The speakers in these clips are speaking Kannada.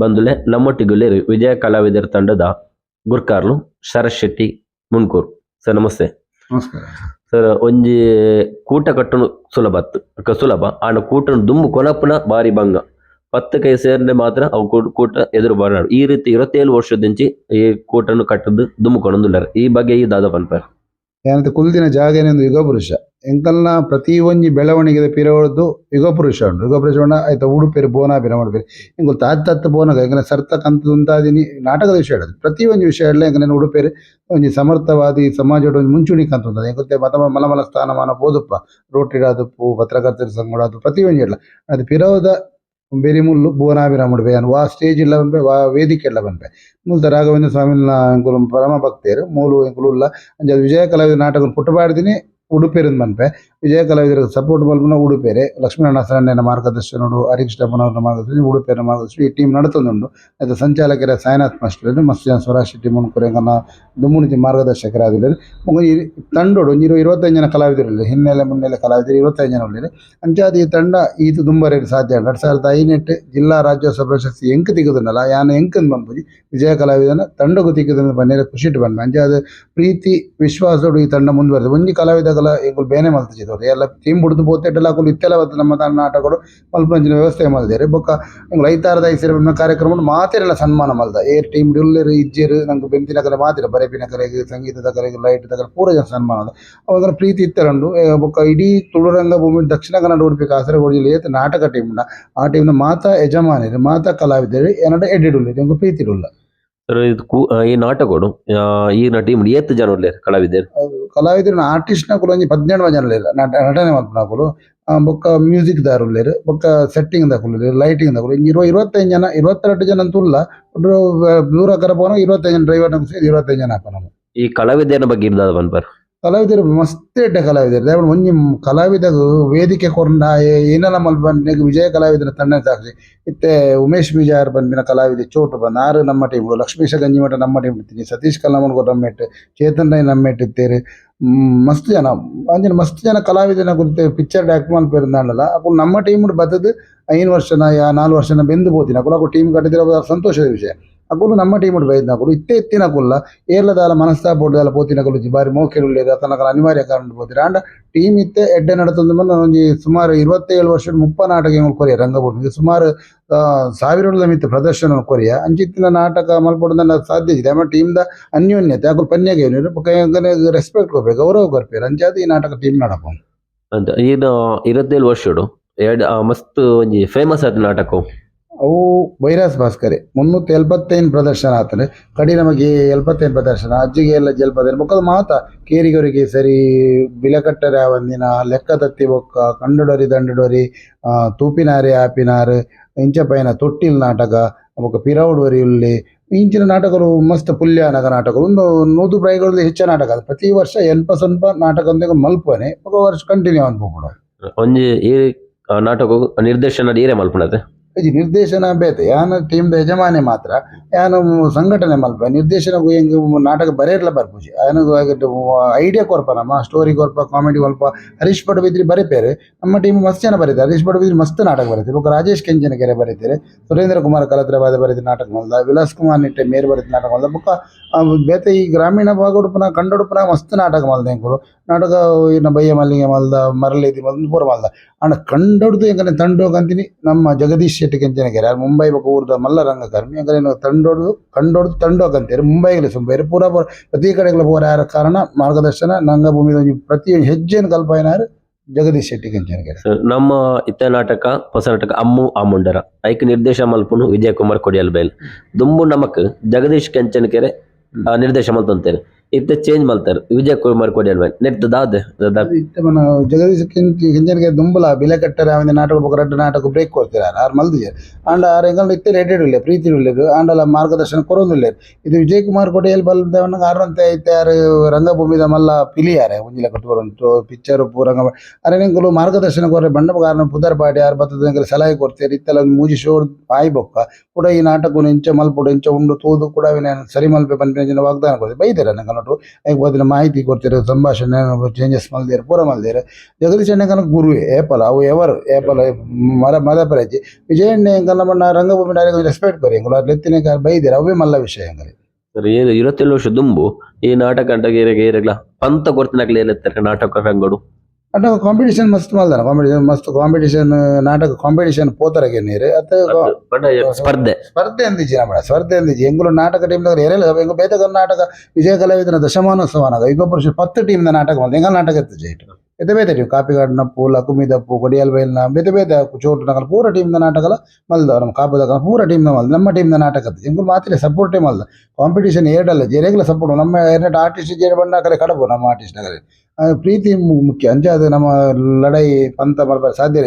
ಬಂದುಲೆ ನಮ್ಮೊಟ್ಟಿಗುಲ್ಲೆ ವಿಜಯ ಕಲಾವಿದರ ತಂಡದ ಗುರ್ಕಾರ್ಲು ಶರತ್ ಶೆಟ್ಟಿ ಮುನ್ಕೂರ್. ಸರ್ ನಮಸ್ತೆ. ನಮಸ್ಕಾರ. ಸರ್ ಒಂಜಿ ಕೂಟ ಕಟ್ಟನು ಸುಲಭ ಸುಲಭ. ಆಂಡ ಕೂಟನು ದುಮ್ಮು ಕೊನಪುನ ಬಾರಿ ಭಂಗ. ಪತ್ತು ಕೈ ಸೇರಿದ್ರೆ ಮಾತ್ರ ಅವು ಕೂಟ- ಎದುರು ಬರನಾಡು ಈ ರೀತಿ ಇರುವತ್ತೇಳು ವರ್ಷದಿಂಚಿ ಈ ಕೂಟನು ಕಟ್ಟದ್ದು ದುಂಬು ಕೊನೊಂದುಲ್ಲಾರ. ಈ ಬಗ್ಗೆ ಈ ದಾದ ಪನ್ಪರ್ ಏನಂತ ಕುಲ್ದಿನ ಜಾಗೇನೆಂದು ಯುಗ ಪುರುಷ ಎಂಕಲ್ನ ಪ್ರತಿ ಒಂಜಿ ಬೆಳವಣಿಗೆದ ಪಿರವಡ್ದು ಯುಗ ಪುರುಷ ಉಂಡು ಯುಗ ಪುರುಷ ಆಯ್ತ ಉಡುಪೇರು ಬೋನಾಪಿನ ಮಾಡ್ಬೇರು ಇಂಗು ತಾತ್ ತತ್ತ ಬೋನಗ ಎಂಕನೆ ಸರ್ತ ಕಂತ ಉಂತಾದಿನಿ, ನಾಟಕದ ವಿಷಯ ಹೇಳೋದು. ಪ್ರತಿ ಒಂಜಿ ವಿಷಯ ಹೇಳಲೆ ಎಂಕನೆ ಉಡುಪೇರು, ಒಂಜಿ ಸಮರ್ಥವಾದಿ ಸಮಾಜಡ್ ಒಂಜಿ ಮುಂಚೂಣಿ ಕಂತ ಉಂಟದ ಎಂಕುತ್ತೆ ಮತ ಮಲಮಲ ಸ್ಥಾನಮಾನ ಬೋದುಪ್ಪ ಪೂ ಪತ್ರಕರ್ತರ ಸಂಘ ಆದು ಪ್ರತಿ ಹೇಳ ಅದು ಪಿರವದ ಬೇರೆ ಮುಲ್ಲು ಮುಡ್ಬೆ ಅನ್ ವಾ ಸ್ಟೇಜ್ ಇಲ್ಲ ಬಂಪೆ ವಾ ವೇದಿಕೆ ಇಲ್ಲ ಬಂಪೆ ಮುಲ್ತ ರಾಘವೇಂದ್ರ ಸ್ವಾಮಿ ಎಂಕುಲು ಪರಮ ಭಕ್ತಿಯರು ಮೂಲು ಎಂಕುಲು ಅಂಚ ಅದು ವಿಜಯ ಕಲಾವಿದ ನಾಟಕ ಪುಟ್ಟಪಾಡ್ದಿನಿ ಉಡುಪೇರಿಂದ ಬಂಪೆ ವಿಜಯ ಕಲಾವಿದರ ಸಪೋರ್ಟ್ ಮಲ್ಪನ ಉಡುಪೇರೆ. ಲಕ್ಷ್ಮೀನಾರಾಯಣ ಸರಣ್ಯನ ಮಾರ್ಗದರ್ಶನಡು ಹರಿಕೃಷ್ಣಪ್ಪನವರ ಮಾರ್ಗದರ್ಶನ ಉಡುಪೇರ ಮಾರ್ಗದರ್ಶನ ಈ ಟೀಮ್ ನಡ್ತೊಂದುಂಡು ಅದು ಸಂಚಾಲಕರ ಸಾಯಿನಾಥ್ ಮಾಸ್ಟರ್ ಮಸ್ತ್ ಜನ ಸ್ವರಾಜ್ ಶೆಟ್ಟಿ ಕೊರೆಂಗನ ದುಮುನಿ ಮಾರ್ಗದರ್ಶಕರಾದಿಲ್ಲ ಒಂಜಿ ತಂಡೋಡು ನೀರು ಇರು ಇರುವತ್ತೈದು ಜನ ಕಲಾವಿದರಲ್ಲಿ ಹಿನ್ನೆಲೆ, ಮುನ್ನೆಲೆ ಕಲಾವಿದರು ಇರುವತ್ತೈದು ಜನ ಉಳ್ಳಿರು ಅಂಚಾದ ಈ ತಂಡ ಈತು ದುಂಬರೇರು ಸಾಧ್ಯ ಎರಡು ಸಾವಿರದ ಐನೆಟ್ಟು ಜಿಲ್ಲಾ ರಾಜ್ಯೋತ್ಸವ ಪ್ರಶಸ್ತಿ ಎಂಕ್ ತೆಗೆದನಲ್ಲ ಯಾನ ಎಂಕಂದು ಬಂದ್ಬೋದು ವಿಜಯ ಕಲಾವಿದನ ತಂಡಗೂ ತಿಕ್ಕದನ್ನ ಖುಷಿ ಖುಷಿಟ್ಟು ಬಂದ ಅಂಚಾದ ಪ್ರೀತಿ ವಿಶ್ವಾಸಡು ಈ ತಂಡ ಮುಂದುವರೆದು ಒಂಜಿ ಕಲಾವಿದಗಳ ಈಗ ಬೇನೆ ಮಲ್ತಿದ್ದವ್ರು ಎಲ್ಲ ಟೀಮ್ ಬಿಡ್ದು ಪೋತೆಟ್ಟೆಲ್ಲ ಹಾಕೊಂಡು ಇತ್ತೆಲ್ಲ ಬರ್ತದೆ ನಮ್ಮ ನಾಟಕಗಳು ಮಲ್ಪಂಚಿನ ವ್ಯವಸ್ಥೆ ಮಲ್ದೇರಿ ಬೊಕ್ಕ ಹಿಂಗೆ ಐತಾರದ ಐಸಿರ ಕಾರ್ಯಕ್ರಮ ಮಾತೆರೆಲ್ಲ ಸನ್ಮಾನ ಮಲ್ದ. ಏರ್ ಟೀಮ್ ಡುಲ್ಲೆರು ಇಜ್ಜೆರು ನಂಗೆ ಬೆಂತಿನ ಕಲೆ ಮಾತಿರ ಬರೆಪಿನ ಕಲೆಗೆ ಸಂಗೀತದ ಕಲೆಗೆ ಲೈಟ್ ಕಲೆ ಪೂರ ಜನ ಸನ್ಮಾನ ಅವಾಗ ಪ್ರೀತಿ ಇತ್ತರಂಡು ಬೊಕ್ಕ ಇಡೀ ತುಳುರಂಗ ಭೂಮಿ, ದಕ್ಷಿಣ ಕನ್ನಡ ಉಡುಪಿ, ಕಾಸರಗೋಡು ಜಿಲ್ಲೆ ಏತ್ ನಾಟಕ ಟೀಮ್ನ ಆ ಟೀಮ್ನ ಮಾತಾ ಯಜಮಾನಿರು, ಮಾತಾ ಕಲಾವಿದರು ಏನಡ ಎಡ್ಡಿಡುಲ್ಲ ಪ್ರೀತಿ ಇಡುಲ್ಲ ಈ ನಾಟಕಗಳು ಈ ನಟಿ ಏತ್ ಜನ ಉಳ್ಳೆರ್ ಕಲಾವಿದರು. ಕಲಾವಿದರು ಆರ್ಟಿಸ್ಟ್ ನಕುಲು ಒಂಜಿ ಪದ್ನೆಂಡು ಇಲ್ಲ. ನಟನೆ ಮಲ್ಪನ ಕುಲು ಆ, ಬೊಕ್ಕ ಮ್ಯೂಸಿಕ್ ದಾರು ಉಲ್ಲೇರು ಬೊಕ್ಕ ಸೆಟ್ಟಿಂಗ್ ದ ಕುಲ್ಲೇರು ಲೈಟಿಂಗ್ ದ ಕುಲು ಇರುವ ಇರುವತ್ತೈದು ಜನ ಇರುವತ್ತೆರಡು ಜನ ಅಂತುಲ್ಲ ದೂರ ಕರ ಪೋನ ಇರುವತ್ತೈದು ಜನ ಡ್ರೈವರ್ ನಮ್ಗೆ ಇರುವತ್ತೈದು ಜನ ಹಾಕೋ ನಾವು ಈ ಕಲಾವಿದರ ಬಗ್ಗೆ ಇರ್ದಾದ ಪನ್ಪರ್ ಕಲಾವಿದರು ಮಸ್ತ್ ಎಡ್ಡೆ ಕಲಾವಿದರು. ದಾಯ್ ಒಂಜಿ ಕಲಾವಿದಗು ವೇದಿಕೆ ಕೊರ್ನ ಏನೆಲ್ಲ ಮಲ್ಪ ವಿಜಯ ಕಲಾವಿದರ ತಂಡ ಸಾಕ್ಷಿ ಇತ್ತೆ ಉಮೇಶ್ ಬೀಜಾರ್ ಬಂದಿನ ಕಲಾವಿದ, ಚೋಟ್ ಬಂದ ಆರ್ ನಮ್ಮ ಟೀಮ್ ಲಕ್ಷ್ಮೀಶ ಗಂಜಿಮಠ ನಮ್ಮ ಟೀಮ್ ಇಟ್ಟಿನಿ ಸತೀಶ್ ಕಲ್ಲಮನ್ಗೋ ನಮ್ಮೆಟ್ ಚೇತನ್ ರೈ ನಮ್ಮೆಟ್ ಇತ್ತೇರು ಮಸ್ತ್ ಜನ. ಅಂಜನ ಮಸ್ತ್ ಜನ ಕಲಾವಿದನ ಕುರಿತು ಪಿಕ್ಚರ್ ಮಲ್ಪೇರಿಂದಾಂಡಲ್ಲ ಅಪ್ಪ ನಮ್ಮ ಟೀಮ್ ಬತ್ತದು ಐನ್ ವರ್ಷನ, ಯಾ ನಾಲ್ ವರ್ಷನ ಬೆಂದು ಪೋತಿನ ಅಕುಲು ಟೀಮ್ ಕಟ್ಟಿದ್ರೆ ಸಂತೋಷದ ವಿಷಯ. ಅಕುಲು ನಮ್ಮ ಟೀಮ್ ಬೈದ್ನ ಅಕುಲು ಇತ್ತೆ ಎತ್ತಿನ ಕುಲ್ಲ ಏರ್ಲದಾಲ ಮನಸ್ತಾಪೋಡ್ದಾಲ ಪೋತಿನಕುಲು ಬಾರಿ ಮೋಕೆರುಳ್ಳೇರು ತನಕ ಅನಿವಾರ್ಯ ಕಾರಣ ಪೋತಿರ. ಆಂಡ ಟೀಮ್ ಇತ್ತೆ ಎಡ್ಡೆ ನಡತೊಂದು ಬಂದು ಒಂಜಿ ಸುಮಾರು ಇರುವತ್ತೇಳು ವರ್ಷದ ಮುಪ್ಪ ನಾಟಕ ಕೊರಿಯ ರಂಗಭೂಮಿಗೆ ಸುಮಾರು ಸಾವಿರದ ಮಿತ್ತ ಪ್ರದರ್ಶನ ಕೊರಿಯ. ಅಂಚಿತ್ತಿನ ನಾಟಕ ಮಲ್ಪಡದ ಸಾಧ್ಯ ಇದೆ. ಆಮೇಲೆ ಟೀಮ್ದ ಅನ್ಯೋನ್ಯತೆ, ಅಕುಲು ಪನ್ಯಾಗ ಏನು ರೆಸ್ಪೆಕ್ಟ್ ಕೊಡ್ಬೇಕು, ಗೌರವ ಕೊರ್ಪೇರು ಅಂಚಾದ ಈ ನಾಟಕ ಟೀಮ್ ನಡಪ. ಅಂತ ಇದು ಇರುವತ್ತೇಳು ವರ್ಷಡು ಎರಡು ಮಸ್ತ್ ಒಂಜಿ ಫೇಮಸ್ ಆದ ನಾಟಕ. ಅವು. ಬೈರಾಸ್ ಭಾಸ್ಕರೆ, ಮುನ್ನೂತ್ತ ಎಲ್ಪತ್ತೈನ್ ಪ್ರದರ್ಶನ ಆತನೆ ಕಡಿ ನಮಗೆ ಎಲ್ಪತ್ತೈದು ಪ್ರದರ್ಶನ, ಅಜ್ಜಿಗೆ ಎಲ್ಲ ಜಲ್ಪದ ಬೊಕ್ಕದ ಮಾತ ಕೇರಿಗರಿಗೆ ಸರಿ, ಬಿಲಕಟ್ಟರೆ ಒಂದಿನ, ಲೆಕ್ಕ ತತ್ತಿ ಬೊಕ್ಕ, ಕಂಡುಡೊರಿ ದಂಡುಡೊರಿ ತೂಪಿನಾರೆ ಆಪಿನಾರ್, ಇಂಚ ಪೈನ ತೊಟ್ಟಿಲ್ ನಾಟಕ, ಬೊಕ್ಕ ಪಿರೌಡ್ವರಿ ಉಳ್ಳಿ ಇಂಚಿನ ನಾಟಕಗಳು ಮಸ್ತ್ ಪುಲ್ಯಾನಗ ನಾಟಕಗಳು, ಒಂದು ನೂದು ಪ್ರಾಯಗಳಲ್ಲಿ ಹೆಚ್ಚ ನಾಟಕ. ಅದು ಪ್ರತಿ ವರ್ಷ ಎನ್ಪ ಸ್ವಲ್ಪ ನಾಟಕ ಅಂತ ಮಲ್ಪನೆ ವರ್ಷ ಕಂಟಿನ್ಯೂ ಅನ್ಬೋದು ಒಂಜಿ ಈ ನಾಟಕ ನಿರ್ದೇಶನ ಏರೇ ಮಲ್ಪನದೆ ಇದು ನಿರ್ದೇಶನ ಬೇತೆ, ಯಾನ ಟೀಮ್ದ ಯಜಮಾನೆ ಮಾತ್ರ, ಯಾನು ಸಂಘಟನೆ ಮಲ್ಪ ನಿರ್ದೇಶನ ಹೆಂಗೆ ನಾಟಕ ಬರೆಯರ್ಲ ಬರ್ಪುಜಿ ಯಾನು ಐಡಿಯಾ ಕೊರ್ಪ, ನಮ್ಮ ಸ್ಟೋರಿ ಕೊರ್ಪ ಕಾಮಿಡಿ ಕೊಲ್ಪ ಹರೀಶ್ ಪಡುಬಿದ್ರಿ ಬರೀಪೇರೆ ನಮ್ಮ ಟೀಮ್ ಮಸ್ತ್ ಜನ ಬರೀತಾರೆ ಹರೀಶ್ ಪಡುಬಿದ್ರಿ ಮಸ್ತ್ ನಾಟಕ ಬರೀತಾರೆ ಬುಕ್ ರಾಜೇಶ್ ಕೆಂಚನಕೆರೆ ಬರೀತಾರೆ ಸುರೇಂದ್ರ ಕುಮಾರ್ ಕಲತ್ರವಾದ ಬರೀತಿ ನಾಟಕ ಮಲ್ದ ವಿಲಾಸ್ ಕುಮಾರ್ ನಿಟ್ಟೆ ಮೇರ್ ಬರೀತಿ ನಾಟಕ ಮಲ್ದ ಬುಕ್ಕ ಬೇತೆ ಈ ಗ್ರಾಮೀಣ ಭಾಗ ಉಡುಪನ ಕಂಡ ಉಡುಪನ ಮಸ್ತ್ ನಾಟಕ ಮಲ್ದ ಹೆಂಗರು. ನಾಟಕ ಇನ್ನ ಬಯ್ಯ ಮಲ್ಲಿಗೆ ಮಲ್ದ ಮರಳಿದಿ ಮಲ್ದ ಪೂರ ಮಲ್ದ. ಅಣ್ಣ ಕಂಡೊಡ್ದು ಹೆಂಗನೆ ತಂಡೋಗಂತೀನಿ ನಮ್ಮ ಜಗದೀಶ್ ಶೆಟ್ಟಿ ಗೆರೆ ಯಾರು ಮುಂಬೈ ಬೊಕ ಊರ್ದ ಮಲ್ಲ ರಂಗಕರ್ಮಿ ಹೆಂಗನೆ ತಂಡೊಡ್ದು ಕಂಡೊಡ್ದು ಅಂತೀರಿ ಮುಂಬೈಗೆ ಸುಂಬೈರಿ ಪೂರ ಪೂರ ಪ್ರತಿ ಕಡೆಗಳ ಪೋರ ಯಾರ ಕಾರಣ? ಮಾರ್ಗದರ್ಶನ ನಂಗಭೂಮಿ ಒಂಜಿ ಪ್ರತಿ ಹೆಜ್ಜೆನ ಕಲ್ಪನಾರು ಜಗದೀಶ್ ಶೆಟ್ಟಿ ಕೆಂಚನಗೆರೆ ನಮ್ಮ ಇತ್ತ ನಾಟಕ, ಹೊಸ ನಾಟಕ ಅಮ್ಮು ಆಮುಂಡರ. ಐಕ್ ನಿರ್ದೇಶ ಮಲ್ಪುನು ವಿಜಯ್ ಕುಮಾರ್ ಕೊಡಿಯಲ್ ಬೈಲ್. ದುಂಬು ನಮಕ್ ಜಗದೀಶ್ ಕೆಂಚನಕೆರೆ ನಿರ್ದೇಶ ಮಲ್ತಂತೇನೆ ಇತ್ತೆ ಚೇಂಜ್ ಮಲ್ತಾರೆ. ವಿಜಯ ಕುಮಾರ್ ಕೊಡಿಯಲ್ ಬೈಲ್ ನೆಟ್ ದಾದ ಇತ್ತೆ ಮನ, ಜಗದೀಶ್ ಹಿಂಜನ್ಗೆ ದುಂಬಲ, ಬಿಲೆ ಕಟ್ಟರೆ ಅವನ ನಾಟಕ ಬೊಕ, ರಡ್ಡು ನಾಟಕ ಬ್ರೇಕ್ ಕೊಡ್ತೀರ? ಆರು ಮಲ್ದಿಜೆ ಆಂಡ ಆರು ಎಂಗಲ್ ಇತ್ತೆ ರೆಡೆಡ್ ಇಲ್ಲ, ಪ್ರೀತಿ ಉಳ್ಳೆರು ಆಂಡಲ ಮಾರ್ಗದರ್ಶನ ಕೊರೊಂದುಲ್ಲೇರು ಇದು ವಿಜಯ್ ಕುಮಾರ್ ಕೊಡಿಯಲ್ ಬಲ್ದವನ ಆರಂತೆ ಐತೆ, ಯಾರು ರಂಗಭೂಮಿದ ಮಲ್ಲ ಪಿಲಿಯಾರೆ ಒಂಜಿಲ ಕಟ್ಕೊರಂಟು ಪಿಕ್ಚರ್ ರಂಗ ಅರೆ ನಿಂಕುಲು ಮಾರ್ಗದರ್ಶನ ಕೊರ್ರೆ ಬಂಡ ಕಾರಣ ಪುದರ್ ಪಾಡಿ ಆರು ಬತ್ತದ ಸಲಹೆ ಕೊಡ್ತೀರಿ, ಇತ್ತೆಲ್ಲ ಒಂದು ಮೂಜಿ ಶೋ ಆಯ್ ಬೊಕ್ಕ. ಕೂಡ ಈ ನಾಟಕ ಇಂಚ ಮಲ್ಪುಡು, ಇಂಚ ಉಂಡು, ತೂದು ಕೂಡ ಸರಿ ಮಲ್ಪೆ, ಬಂದ ವಾಗ್ದಾನ ಕೊಡ್ತೀವಿ ಬೈದಿರ ನಂಗೆ ಈಗ ಬದಲು ಮಾಹಿತಿ ಕೊಡ್ತಾರೆ, ಸಂಭಾಷಣೆ ಚೇಂಜಸ್ ಮಲ್ದಿರು ಪೂರ ಮಲ್ದಿರು ಜಗದೀಶ್ ಅಣ್ಣ ಗುರು ಏಪಲ, ಅವು ಎವರು, ಏಪಲ ಮರ, ಮದ ಪರಿಚಿ ವಿಜಯ ಎಣ್ಣೆ ಮಣ್ಣ, ರಂಗಭೂಮಿ ಡೈರೆಕ್ಟ್ ರೆಸ್ಪೆಕ್ಟ್ ಕೊರಿ ಎಂಗಳು ಲೆತ್ತಿನ ಬೈದಿರ, ಅವೇ ಮಲ್ಲ ವಿಷಯ ಎಂಗಲಿ ಸರ್, ಏನು ಇರುವತ್ತೇಳು ವರ್ಷ ದುಂಬು, ಈ ನಾಟಕ ಅಂಟಾಗ ಏರಾಗ ಪಂತ ಕೊರ್ತಿನಾಗ್ಲೇ ಏನಿರ್ತಾರೆ ನಾಟಕ ರಂಗಡು. అంటే కాంపిటీషన్ మస్తు మళ్ళీ కాంపిటీషన్ మస్తు కాంపిటీషన్ ನಾಟಕ ಕಾಂಪಿಟೇಷನ್ ಪೋತರಗೆ ನೀರು ಅತ್ತೆ ಪಂಡ ಸ್ಪರ್ಧೆ ಸ್ಪರ್ಧೆ ಅಂದಿಜ್ಜಿ ನಮ್ಮ ಸ್ಪರ್ಧೆ ಅಂದಿಜ್ಜಿ ಎಂಗುಲು ನಾಟಕ ಟೀಮ್ದಾಗ ಏರೆಲ್ಲ ಎಂಗು ಬೇತ ಕರ್ನಾಟಕ ವಿಜಯ ಕಲಾವಿದನ ದಶಮಾನೋತ್ಸವನಾಗ ಈಗ ಪುರುಷ ಪತ್ತು ಟೀಮ್ದ ನಾಟಕ ಬಂದ ಎಂಗಲ್ ನಾಟಕ ಎತ್ತು ಜೈಟ್ ಬೇತೆ ಬೇತೆ ಟೀಮ್ ಕಾಪಿಗಾಡ್ನಪ್ಪು ಲಕುಮಿದಪ್ಪು ಕೊಡಿಯಲ್ ಬೈಲ್ನ ಬೇತೆ ಬೇತೆ ಚೋಟು ನಗರ ಪೂರ ಟೀಮ್ದ ನಾಟಕಲ ಮಲ್ದ ನಮ್ಮ ಕಾಪುದಾಗ ಪೂರ ಟೀಮ್ದ ಮಲ್ದ ನಮ್ಮ ಟೀಮ್ದ ನಾಟಕ ಎತ್ತು ಎಂಗುಲು ಮಾತ್ರ ಸಪೋರ್ಟೇ ಮಲ್ದ ಕಾಂಪಿಟೇಷನ್ ಏಡಲ್ಲ ಜೆರೆಗ್ಲ ಸಪೋರ್ಟ್ ನಮ್ಮ ಎರಡ್ ಆರ್ಟಿಸ್ಟ್ ಜೇರ್ ಬಂಡ ಕರೆ ಕಡಬು ನಮ್ಮ ಆರ್ಟಿಸ್ಟ್ ನಗರ ಆ, ಪ್ರೀತಿ ಮುಖ್ಯ. ಅಂಚೆ ಅದು ನಮ್ಮ ಲಡೈ ಪಂತ ಮಲ್ಪರೆ ಸಾಧ್ಯ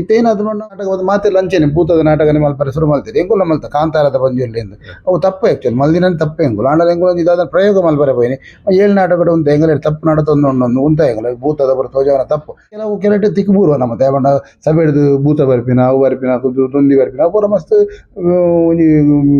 ಇತ್ತೇನಾದ್ರು ನಾಟಕ ಒಂದು ಲಂಚನೆ ಅಂಚೆನೆ ಭೂತದ ನಾಟಕ ಮಲ್ಪರೆ ಶುರು ಮಾಡ್ತೀರಿ. ಎಂಗುಲ ಮಲ್ತ? ಕಾಂತಾರದ ಬಂಜುರ್ಲಿಂದ ಅವು ತಪ್ಪು ಆ್ಯಕ್ಚುಲಿ ಮಲ್ದಿನ ತಪ್ಪು ಎಂಗುಲು ಆಂಡಲ ಎಂಗುಲು ಒಂದು ಇದಾದ ಪ್ರಯೋಗ ಮಲ್ಪರೆ ಬೈನಿ. ಏಳು ನಾಟಕಗಳು ಒಂದು ಎಂಗಲೇ ತಪ್ಪು ನಡತೊಂದು ಒಂದೊಂದು ಉಂತ ಎಂಗಲ ಭೂತದ ಬರ ತೋಜವನ ತಪ್ಪು. ಕೆಲವು ಕೆರೆಟ್ ತಿಕ್ಕಬೂರುವ ನಮ್ಮ ತೇಬಣ್ಣ ಸಭೆ ಹಿಡಿದು ಭೂತ ಬರ್ಪಿನ ಅವು ಬರ್ಪಿನ ಕುದು ತುಂದಿ ಬರ್ಪಿನ ಅವರ ಮಸ್ತ್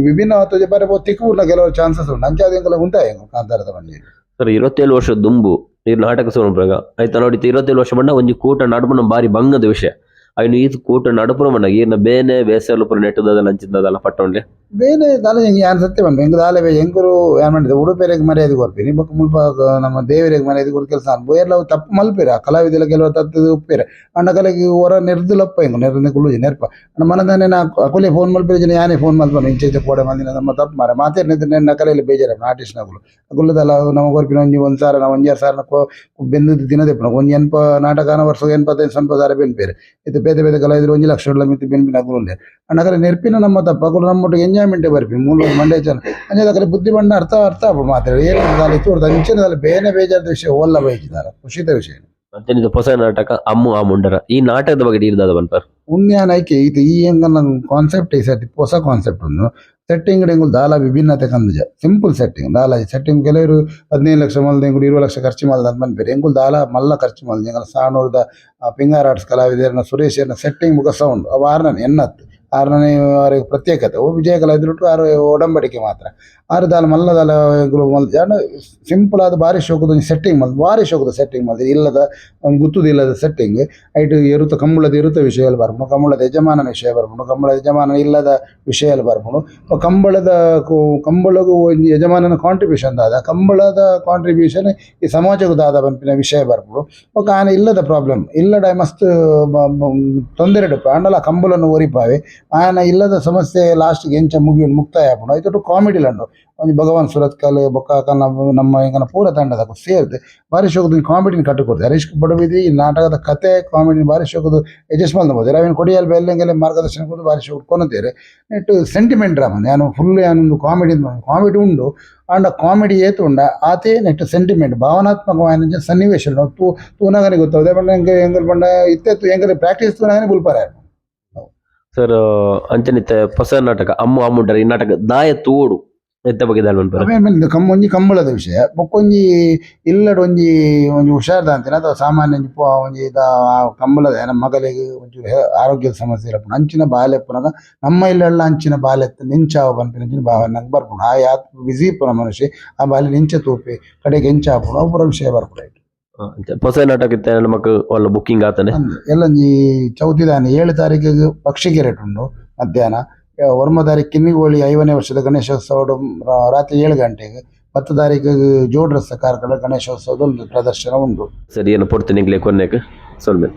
ವಿಭಿನ್ನ ತೋಜ ಬರ ತಿಕ್ಕಬೂರ್ನ ಕೆಲವು ಚಾನ್ಸಸ್ ಉಂಟು. ಅಂಚೆ ಅದು ಎಂಗಲ ಉಂಟ ಎಂಗು ಕಾಂತಾರದ ಬಂಜಿ ಸರ್ ಇರುವತ್ತೇಳು ವರ್ಷ ದುಂಬು. ಈ ನಾಟಕ ಸೋಮಪ್ರಗ ಆಯ್ತಾ ನೋಡಿ ಇರುವತ್ತೇಳು ವರ್ಷ ಬಂಡ ಒಂಜಿ ಕೂಟ ನಡುಪುನ ಬಾರಿ ಬಂಗದ ವಿಷಯ. ಅಯ್ನು ಈ ಕೂಟ ನಡುಪುನ ಬಂಡ ಈರ್ನ ಬೇನೆ ಬೇಸಲು ಪುರ ನೆಟ್ಟದಲ್ಲ ಅಂಚಿದ್ದಲ್ಲ ಪಟ್ಟೊಂಡ್ಲೆ ಬೇನೆ ದಾಲ ಹೆಂಗೆ ಯಾರು ಸತ್ಯ ಬಂದ? ಹೆಂಗ ದಾಲೆ ಹೆಂಗರು ಏನು ಮಾಡಿದೆ? ಉಡುಪಿಯರಿಗೆ ಮರ್ಯಾದೆ ಕೊಡ್ತೀನಿ ಬಕ್ ಮುಲ್ಪ ನಮ್ಮ ದೇವರಿಗೆ ಮರ್ಯಾದೆ ಕೊಡ್ ಕೆಲಸ ಅನ್ಬೋ ಎಲ್ಲ ತಪ್ಪು ಮಲ್ಪಿರ ಕಲಾವಿದಲ ಕೆಲವು ತತ್ತು ಉಪ್ಪಿರ. ಅಣ್ಣ ಕಲೆಗೆ ಹೊರ ನೆರ್ದಿಲ್ಲಪ್ಪ ಹೆಂಗ್ ನೆರೆದ ಕುಳುಜಿ ನೆರಪ. ಅಣ್ಣ ಮನದಾನೆ ನಾ ಕೊಲೆ ಫೋನ್ ಮಲ್ಪಿರ ಜನ ಯಾನೇ ಫೋನ್ ಮಲ್ಪನ ಇಂಚೆ ಇಂಚೆ ಕೋಡೆ ಮಂದಿನ ನಮ್ಮ ತಪ್ಪು ಮಾರ. ಮಾತೇ ನನ್ನ ಕಲೆಯಲ್ಲಿ ಬೇಜಾರ ಆರ್ಟಿಸ್ಟ್ ನಗುಲು ಅಕುಲ್ಲದಲ್ಲ ನಮ್ಮ ಕೊರ್ಪಿನ ಒಂಜಿ ಒಂದು ಸಾರ ನಾ ಒಂಜಾರು ಸಾರ ಬೆಂದು ದಿನದೆಪ್ಪನ ಒಂಜಿ ಎನ್ಪ ನಾಟಕ ವರ್ಷ ಎನ್ಪತ್ತೈದು ಸ್ವಲ್ಪ ಸಾರ ಬೆನ್ಪೇರೆ. ಇದು ಬೇತೆ ಬೇತೆ ಕಲಾವಿದರು ಒಂಜಿ ಲಕ್ಷ ಮಿತ್ತು ಬೆನ್ಪಿನ ಅಗುಲು ಅಣ್ಣಕರೆ ನೆರ್ಪಿನ ನಮ್ಮ ತಪ್ಪ. ಅಕುಲು ನಮ್ಮೊಟ್ಟಿಗೆ ಎಂಜಾಯ್ಮೆಂಟ್ ಬರ್ಪಿ. ಮೂಲ ಮಂಡ್ಯ ಜನ ಅಂಜೆ ಅಕಲೆ ಬುದ್ಧಿ ಬಂಡ ಅರ್ಥ ಅರ್ಥ ಆಪು ಮಾತಾಡಿ ಏನು ದಾಲಿ ತೋರ್ದ ಇಂಚಿನದಲ್ಲಿ ಬೇನೆ ಬೇಜಾರದ ವಿಷಯ ಓಲ್ಲ ಬಯಕಿದಾರ ಖುಷಿತ ವಿಷಯ ಅಂಚನಿದ ಹೊಸ ನಾಟಕ ಅಮ್ಮು ಆ ಮುಂಡರ. ಈ ನಾಟಕದ ಬಗ್ಗೆ ಇರ್ದಾದ ಬಂತಾರ ಉನ್ಯಾನ ಐಕೆ ಇದು ಈ ಹೆಂಗ ಕಾನ್ಸೆಪ್ಟ್ ಈ ಸರ್ತಿ ಹೊಸ ಕಾನ್ಸೆಪ್ಟ್ ಒಂದು ಸೆಟ್ಟಿಂಗ್ ಡೆಂಗು ದಾಲ ವಿಭಿನ್ನತೆ ಕಂದುಜ ಸಿಂಪಲ್ ಸೆಟ್ಟಿಂಗ್ ದಾಲ ಸೆಟ್ಟಿಂಗ್ ಕೆಲವರು ಹದಿನೈದು ಲಕ್ಷ ಮಲ್ದ ಎಂಗುಲು ಇರುವ ಲಕ್ಷ ಖರ್ಚು ಮಲ್ದ ಅಂತ ಬಂದ್ಬೇರೆ ಎಂಗುಲ್ ದಾಲ ಮಲ್ಲ ಖರ್ಚು ಮಲ್ದ ಎಂಗಲ ಸಾಣೂರ್ದ ಪಿಂಗಾರ್ ಆರ್ಟ್ಸ್ ಕಲಾವಿದರನ್ನ ಸುರೇಶ್ ಸೆಟ್ಟಿಂಗ್ ಮುಖ ಸೌಂಡ್ ಅವು ಆರ್ನನೆ ಎನ್ನತ್ತು ಆರನೇವರೆಗೆ ಪ್ರತ್ಯೇಕತೆ. ವಿಜಯಕಲ ಎದುರುಟ್ಟು ಆರು ಒಡಂಬಡಿಕೆ ಮಾತ್ರ. ಆರು ದಾಲ್ ಮಲ್ಲದಾಲ ಮಲ್ದ ಸಿಂಪಲ್ ಆದ ಭಾರಿ ಶೋಕದ ಸೆಟ್ಟಿಂಗ್ ಮಲ್ದು ಭಾರಿ ಶೋಕದ ಸೆಟ್ಟಿಂಗ್ ಮಲ್ದು ಇಲ್ಲದ ಗುತ್ತುದಿಲ್ಲದ ಸೆಟ್ಟಿಂಗ್ ಐಟು ಇರುತ್ತ ಕಂಬಳದ ಇರುತ್ತ ವಿಷಯಲ್ಲಿ ಬರ್ಬೋದು ಕಂಬಳದ ಯಜಮಾನನ ವಿಷಯ ಬರ್ಬೋದು ಕಂಬಳದ ಯಜಮಾನ ಇಲ್ಲದ ವಿಷಯಲ್ಲಿ ಬರ್ಬೋದು ಕಂಬಳದ ಕಂಬಳಗೂ ಯಜಮಾನನ ಕಾಂಟ್ರಿಬ್ಯೂಷನ್ ದಾದ. ಕಂಬಳದ ಕಾಂಟ್ರಿಬ್ಯೂಷನ್ ಈ ಸಮಾಜಕ್ಕೂ ದಾದ ಬಂಪಿನ ವಿಷಯ ಬರ್ಬೋದು ಒಕ್ಕ ಆನೆ ಇಲ್ಲದ ಪ್ರಾಬ್ಲಮ್ ಇಲ್ಲಡ ಮಸ್ತ್ ತೊಂದರೆ ಅಂಡಲ್ಲ ಕಂಬಳನ್ನು ಒರಿಪಾವೆ ಆಯನ ಇಲ್ಲದ ಸಮಸ್ಯೆ ಲಾಸ್ಟ್ಗೆ ಎಂಚ ಮುಗಿ ಮುಕ್ತಾಯ ಆಗ್ಬೋದು ಐತೊಟ್ಟು ಕಾಮಿಡಿ ಲಂಡು ಒಂದು ಭಗವಾನ್ ಸುರತ್ಕಲ್ ಬೊಕ್ಕ ನಮ್ಮ ನಮ್ಮ ಎಂಗನ ಪೂರ ತಂಡದ ಸೇರಿದೆ. ಭಾರಿ ಶೋಕದ ಕಾಮಿಡಿನ ಕಟ್ಟಿಕೊಡ್ತಾರೆ ಹರೀಶ್ ಬಡವಿದಿ, ಈ ನಾಟಕದ ಕತೆ ಕಾಮಿಡಿನ ಭಾರಿ ಶೋಕದ ಅಡ್ಜಸ್ಟ್ ಮಾಡ್ಬೋದು ಅವನು ಕೊಡಿಯಲ್ಲಿ ಬೆಲ್ಲಂಗೆಲ್ಲ ಮಾರ್ಗದರ್ಶನ ಕೊಡೋದು ಭಾರಿ ಶೋಕ ಕೊನತೀರಿ ನೆಟ್ಟು ಸೆಂಟಿಮೆಂಟ್ ಡ್ರಾಮನ್ ಯಾನು ಫುಲ್ ಯಾನೊಂದು ಕಾಮಿಡಿ ಕಾಮಿಡಿ ಉಂಡು. ಆಂಡ ಕಾಮಿಡಿ ಏತು ಉಂಡ. ಆತೆ ನೆಟ್ಟು ಸೆಂಟಿಮೆಂಟ್ ಭಾವನಾತ್ಮಕವಾದ ಸನ್ನಿವೇಶ ತೂ ತೂನಾಗನೇ ಗೊತ್ತಾಗುತ್ತೆ. ಬಣ್ಣ ಹೆಂಗೆ ಹೆಂಗಲ್ ಬಂಡ ಇತ್ತೆ ತೂ ಹೆಂಗಲ್ಲಿ ಪ್ರಾಕ್ಟೀಸ್ ತೂನಾಗನೇ ಬುಲ್ಪಾರ ಸರ್ ಅಂಚನಿತ್ತ ಹೊಸ ನಾಟಕ, ಅಮ್ಮು ಆ ಈ ನಾಟಕ, ದಾಯ ತೋಡು, ಎತ್ತ ಬಗ್ಗೆ ದಾಲ್ ಬಂತಾರ ಅವೇ ಮೇಲೆ ಕಮ್, ಒಂಜಿ ಕಂಬಳದ ವಿಷಯ. ಬೊಕ್ಕೊಂಜಿ ಇಲ್ಲಡ್ ಒಂಜಿ ಒಂಜಿ ಹುಷಾರದ ಅಂತಿನ ಅಥವಾ ಸಾಮಾನ್ಯ ಒಂಜಿ ಒಂಜಿ ಇದ ಕಂಬಳದ ನಮ್ಮ ಮಗಳಿಗೆ ಒಂಚೂರು ಹೆ- ಆರೋಗ್ಯದ ಸಮಸ್ಯೆ ಇರಪ್ಪ ಅಂಚಿನ ಬಾಲೆ ಪುನಗ ನಮ್ಮ ಇಲ್ಲೆಲ್ಲ ಅಂಚಿನ ಬಾಲೆ ನಿಂಚಾವ ಬಂಪಿನ ಅಂಚಿನ ಭಾವನೆ ನಂಗೆ ಬರ್ಪುಣ ಆ ಯಾತ್ ಬಿಸಿ ಪುನ ಮನುಷ್ಯ, ಆ ಬಾಲೆ ನಿಂಚ ತೂಪಿ, ಕಡೆಗೆ ಎಂಚಾಪುಣ ಪೂರ ವಿಷಯ ಬರ್ಪುಣ ನಾಟಕ ಇತ್ತ ನಮಕ್ ಒಳ್ಳೆ ಬುಕ್ಕಿಂಗ್ ಆತನೆ ಎಲ್ಲ ಚೌತಿ ಚೌತಿದಾನೆ ಏಳು ತಾರೀಕಿಗೆ ಪಕ್ಷಿಗೆ ರೇಟ್ ಉಂಡು ಮಧ್ಯಾಹ್ನ. ಒರ್ಮ ತಾರೀಕು ಕಿನ್ನಿಗೋಳಿ ಐವನೇ ವರ್ಷದ ಗಣೇಶೋತ್ಸವ ರಾತ್ರಿ ಏಳು ಗಂಟೆಗೆ. ಹತ್ತು ತಾರೀಕಿಗೆ ಜೋಡ್ರಸ್ತ ಕಾರ್ಯಕ್ರಮ ಗಣೇಶೋತ್ಸವದ ಒಂದು ಪ್ರದರ್ಶನ ಉಂಟು. ಸರಿ ಏನು ಕೊಡ್ತೀನಿ ಕೊನೆಗೆ ಸೊಲ್ಮೇಲೆ